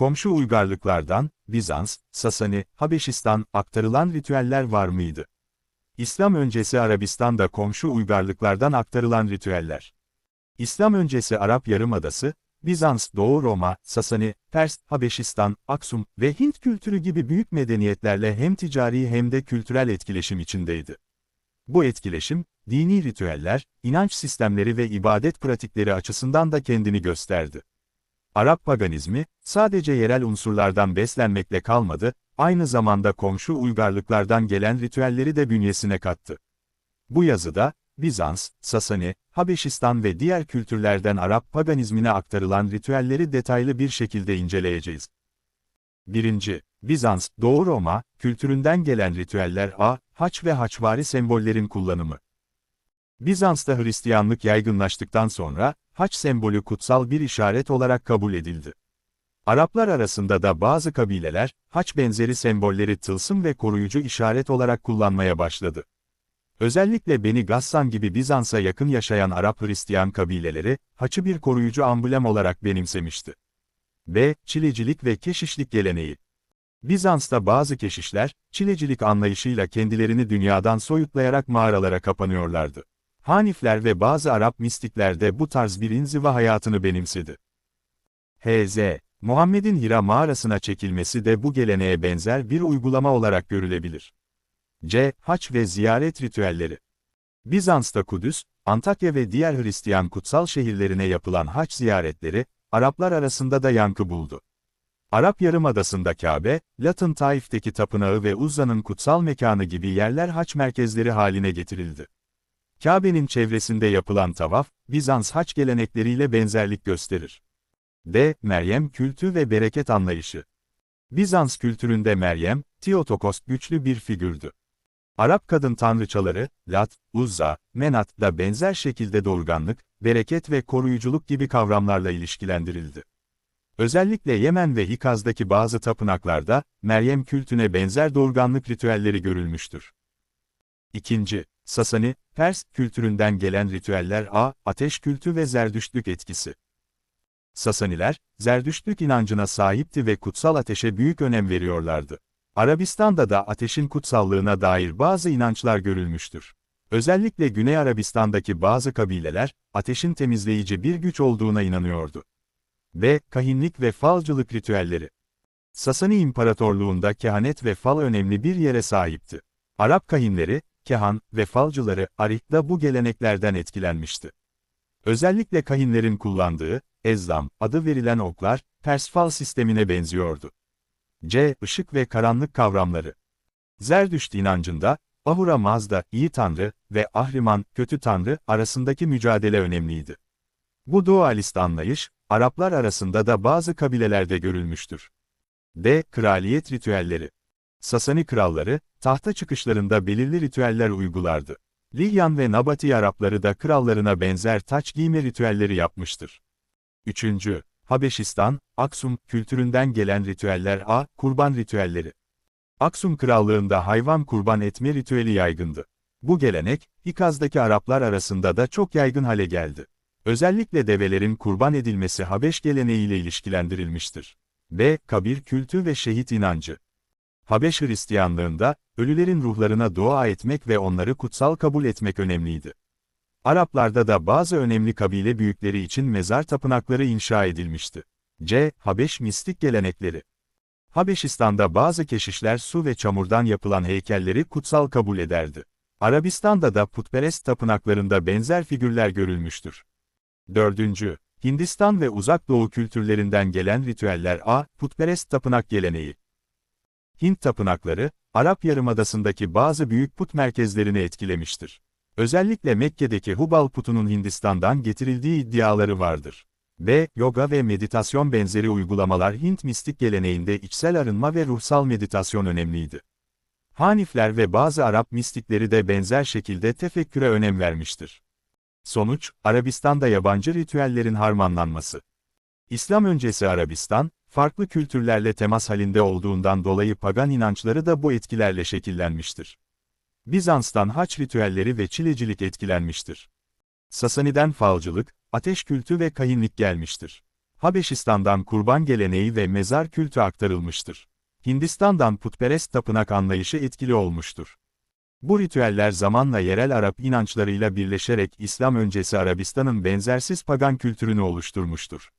komşu uygarlıklardan, Bizans, Sasani, Habeşistan aktarılan ritüeller var mıydı? İslam öncesi Arabistan'da komşu uygarlıklardan aktarılan ritüeller. İslam öncesi Arap Yarımadası, Bizans, Doğu Roma, Sasani, Pers, Habeşistan, Aksum ve Hint kültürü gibi büyük medeniyetlerle hem ticari hem de kültürel etkileşim içindeydi. Bu etkileşim, dini ritüeller, inanç sistemleri ve ibadet pratikleri açısından da kendini gösterdi. Arap paganizmi, sadece yerel unsurlardan beslenmekle kalmadı, aynı zamanda komşu uygarlıklardan gelen ritüelleri de bünyesine kattı. Bu yazıda, Bizans, Sasani, Habeşistan ve diğer kültürlerden Arap paganizmine aktarılan ritüelleri detaylı bir şekilde inceleyeceğiz. 1. Bizans, Doğu Roma, kültüründen gelen ritüeller A, haç ve haçvari sembollerin kullanımı. Bizans'ta Hristiyanlık yaygınlaştıktan sonra, haç sembolü kutsal bir işaret olarak kabul edildi. Araplar arasında da bazı kabileler, haç benzeri sembolleri tılsım ve koruyucu işaret olarak kullanmaya başladı. Özellikle Beni Gassan gibi Bizans'a yakın yaşayan Arap Hristiyan kabileleri, haçı bir koruyucu amblem olarak benimsemişti. B. Çilecilik ve keşişlik geleneği. Bizans'ta bazı keşişler, çilecilik anlayışıyla kendilerini dünyadan soyutlayarak mağaralara kapanıyorlardı. Hanifler ve bazı Arap mistikler de bu tarz bir inziva hayatını benimsedi. H.Z. Muhammed'in Hira mağarasına çekilmesi de bu geleneğe benzer bir uygulama olarak görülebilir. C. Haç ve ziyaret ritüelleri. Bizans'ta Kudüs, Antakya ve diğer Hristiyan kutsal şehirlerine yapılan haç ziyaretleri, Araplar arasında da yankı buldu. Arap Yarımadası'nda Kabe, Latin Taif'teki tapınağı ve Uzza'nın kutsal mekanı gibi yerler haç merkezleri haline getirildi. Kabe'nin çevresinde yapılan tavaf, Bizans haç gelenekleriyle benzerlik gösterir. D. Meryem kültü ve bereket anlayışı. Bizans kültüründe Meryem, Theotokos güçlü bir figürdü. Arap kadın tanrıçaları, Lat, Uzza, Menat da benzer şekilde doğurganlık, bereket ve koruyuculuk gibi kavramlarla ilişkilendirildi. Özellikle Yemen ve Hikaz'daki bazı tapınaklarda, Meryem kültüne benzer doğurganlık ritüelleri görülmüştür. İkinci, Sasani, Pers kültüründen gelen ritüeller A, ateş kültü ve zerdüştlük etkisi. Sasaniler, zerdüştlük inancına sahipti ve kutsal ateşe büyük önem veriyorlardı. Arabistan'da da ateşin kutsallığına dair bazı inançlar görülmüştür. Özellikle Güney Arabistan'daki bazı kabileler, ateşin temizleyici bir güç olduğuna inanıyordu. B. Kahinlik ve falcılık ritüelleri. Sasani İmparatorluğunda kehanet ve fal önemli bir yere sahipti. Arap kahinleri, kehan ve falcıları Arih da bu geleneklerden etkilenmişti. Özellikle kahinlerin kullandığı, ezdam adı verilen oklar, Pers fal sistemine benziyordu. C. Işık ve karanlık kavramları. Zerdüşt inancında, Ahura Mazda, iyi tanrı ve Ahriman, kötü tanrı arasındaki mücadele önemliydi. Bu dualist anlayış, Araplar arasında da bazı kabilelerde görülmüştür. D. Kraliyet ritüelleri. Sasani kralları, tahta çıkışlarında belirli ritüeller uygulardı. Lihyan ve Nabati Arapları da krallarına benzer taç giyme ritüelleri yapmıştır. 3. Habeşistan, Aksum kültüründen gelen ritüeller A. Kurban ritüelleri. Aksum krallığında hayvan kurban etme ritüeli yaygındı. Bu gelenek, Hikaz'daki Araplar arasında da çok yaygın hale geldi. Özellikle develerin kurban edilmesi Habeş geleneğiyle ilişkilendirilmiştir. B. Kabir kültü ve şehit inancı. Habeş Hristiyanlığında, ölülerin ruhlarına dua etmek ve onları kutsal kabul etmek önemliydi. Araplarda da bazı önemli kabile büyükleri için mezar tapınakları inşa edilmişti. C. Habeş mistik gelenekleri. Habeşistan'da bazı keşişler su ve çamurdan yapılan heykelleri kutsal kabul ederdi. Arabistan'da da putperest tapınaklarında benzer figürler görülmüştür. 4. Hindistan ve Uzak Doğu kültürlerinden gelen ritüeller A. Putperest tapınak geleneği. Hint tapınakları, Arap Yarımadası'ndaki bazı büyük put merkezlerini etkilemiştir. Özellikle Mekke'deki Hubal putunun Hindistan'dan getirildiği iddiaları vardır. B. Yoga ve meditasyon benzeri uygulamalar Hint mistik geleneğinde içsel arınma ve ruhsal meditasyon önemliydi. Hanifler ve bazı Arap mistikleri de benzer şekilde tefekküre önem vermiştir. Sonuç, Arabistan'da yabancı ritüellerin harmanlanması. İslam öncesi Arabistan, farklı kültürlerle temas halinde olduğundan dolayı pagan inançları da bu etkilerle şekillenmiştir. Bizans'tan haç ritüelleri ve çilecilik etkilenmiştir. Sasani'den falcılık, ateş kültü ve kahinlik gelmiştir. Habeşistan'dan kurban geleneği ve mezar kültü aktarılmıştır. Hindistan'dan putperest tapınak anlayışı etkili olmuştur. Bu ritüeller zamanla yerel Arap inançlarıyla birleşerek İslam öncesi Arabistan'ın benzersiz pagan kültürünü oluşturmuştur.